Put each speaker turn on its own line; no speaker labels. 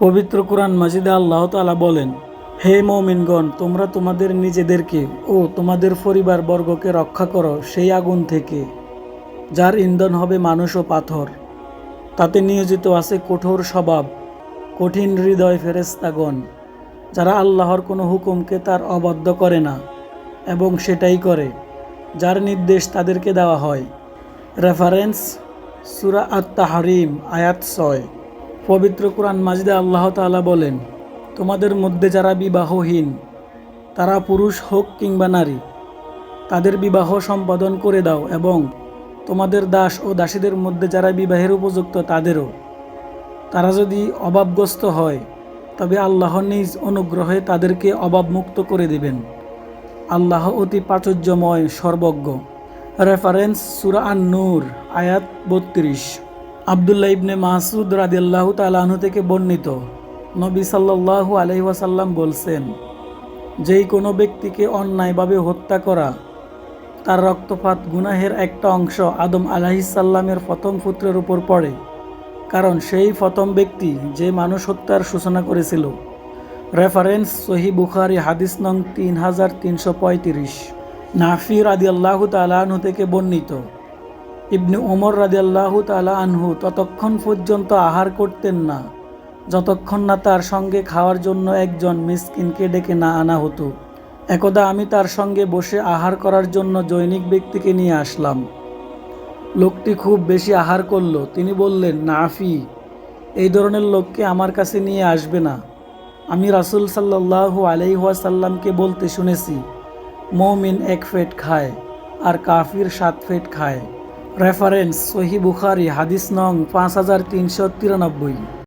পবিত্র কোরআন মাজিদে আল্লাহ তাআলা বলেন, হে মৌমিনগণ, তোমরা তোমাদের নিজেদেরকে ও তোমাদের পরিবার বর্গকে রক্ষা করো সেই আগুন থেকে, যার ইন্ধন হবে মানুষ ও পাথর। তাতে নিয়োজিত আছে কঠোর স্বভাব, কঠিন হৃদয় ফেরেস্তাগণ যারা আল্লাহর কোনো হুকুমকে তার অবাধ্য করে না এবং সেটাই করে, যার নির্দেশ তাদেরকে দেওয়া হয়। রেফারেন্স, সুরা আত তাহারিম আয়াত ছয়। পবিত্র কোরআন মাজিদে আল্লাহ তালা বলেন, তোমাদের মধ্যে যারা বিবাহহীন, তারা পুরুষ হোক কিংবা নারী, তাদের বিবাহ সম্পাদন করে দাও এবং তোমাদের দাস ও দাসীদের মধ্যে যারা বিবাহের উপযুক্ত, তাদেরও। তারা যদি অভাবগ্রস্ত হয়, তবে আল্লাহ নিজ অনুগ্রহে তাদেরকে অভাবমুক্ত করে দিবেন। আল্লাহ অতি প্রাচুর্যময়, সর্বজ্ঞ। রেফারেন্স সুরা আন নূর আয়াত বত্রিশ। আবদুল্লাহ ইবনে মাসুদ রাদিয়াল্লাহ তালাহু থেকে বর্ণিত। নবী সাল্লাল্লাহু আলহি ওয়াসাল্লাম বলছেন, যেই কোনো ব্যক্তিকে অন্যায়ভাবে হত্যা করা, তার রক্তপাত গুনাহের একটা অংশ আদম আলাহিসাল্লামের প্রথম পুত্রের উপর পড়ে। কারণ সেই প্রথম ব্যক্তি যে মানুষ হত্যার সূচনা করেছিল। রেফারেন্স সহি বুখারি হাদিস নং তিন হাজার তিনশো পঁয়ত্রিশ। নাফির আদি আল্লাহ তালাহু থেকে বর্ণিত। ইবনে ওমর রাদি আল্লাহ তালা আনহু ততক্ষণ পর্যন্ত আহার করতেন না, যতক্ষণ না তার সঙ্গে খাওয়ার জন্য একজন মিসকিনকে ডেকে না আনা হতো। একদা আমি তার সঙ্গে বসে আহার করার জন্য জৈনিক ব্যক্তিকে নিয়ে আসলাম। লোকটি খুব বেশি আহার করল। তিনি বললেন, নাফি, এই ধরনের লোককে আমার কাছে নিয়ে আসবে না। আমি রাসুল সাল্লাহু আলাইহাসাল্লামকে বলতে শুনেছি, মৌমিন এক ফেট খায় আর কাফির সাত ফেট খায়। রেফারেন্স সহি বুখারি হাদিস নং পাঁচ হাজার তিনশো তিরানব্বই